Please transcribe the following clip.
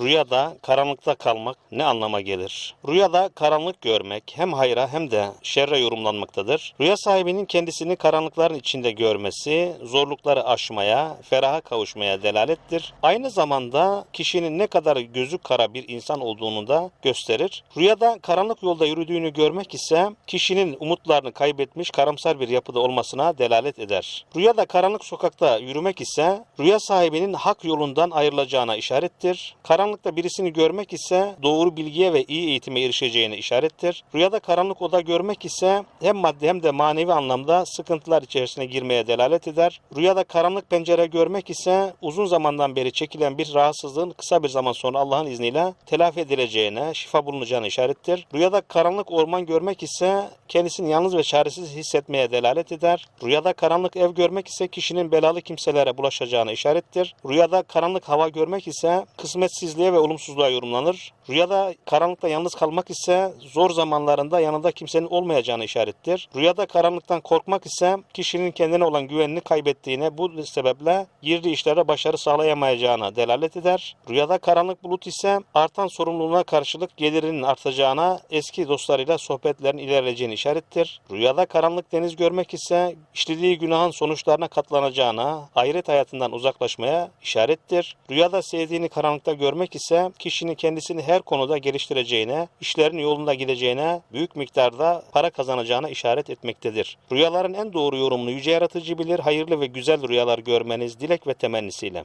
Rüyada karanlıkta kalmak ne anlama gelir? Rüyada karanlık görmek hem hayra hem de şerre yorumlanmaktadır. Rüya sahibinin kendisini karanlıkların içinde görmesi, zorlukları aşmaya, feraha kavuşmaya delalettir. Aynı zamanda kişinin ne kadar gözü kara bir insan olduğunu da gösterir. Rüyada karanlık yolda yürüdüğünü görmek ise kişinin umutlarını kaybetmiş karamsar bir yapıda olmasına delalet eder. Rüyada karanlık sokakta yürümek ise rüya sahibinin hak yolundan ayrılacağına işarettir. Karanlıkta birisini görmek ise doğru bilgiye ve iyi eğitime erişeceğine işarettir. Rüyada karanlık oda görmek ise hem maddi hem de manevi anlamda sıkıntılar içerisine girmeye delalet eder. Rüyada karanlık pencere görmek ise uzun zamandan beri çekilen bir rahatsızlığın kısa bir zaman sonra Allah'ın izniyle telafi edileceğine, şifa bulunacağına işarettir. Rüyada karanlık orman görmek ise kendisini yalnız ve çaresiz hissetmeye delalet eder. Rüyada karanlık ev görmek ise kişinin belalı kimselere bulaşacağına işarettir. Rüyada karanlık hava görmek ise kısmetsizliğe ve olumsuzluğa yorumlanır. Rüyada karanlıkta yalnız kalmak ise zor zamanlarında yanında kimsenin olmayacağına işarettir. Rüyada karanlıktan korkmak ise kişinin kendine olan güvenini kaybettiğine bu sebeple girdiği işlere başarı sağlayamayacağına delalet eder. Rüyada karanlık bulut ise artan sorumluluğuna karşılık gelirinin artacağına, eski dostlarıyla sohbetlerin ilerleyeceğini işarettir. Rüyada karanlık deniz görmek ise işlediği günahın sonuçlarına katlanacağına, ahiret hayatından uzaklaşmaya işarettir. Rüyada sevdiğini karanlıkta görmek ise kişinin kendisini her konuda geliştireceğine, işlerin yolunda gideceğine, büyük miktarda para kazanacağına işaret etmektedir. Rüyaların en doğru yorumunu yüce yaratıcı bilir. Hayırlı ve güzel rüyalar görmeniz dilek ve temennisiyle.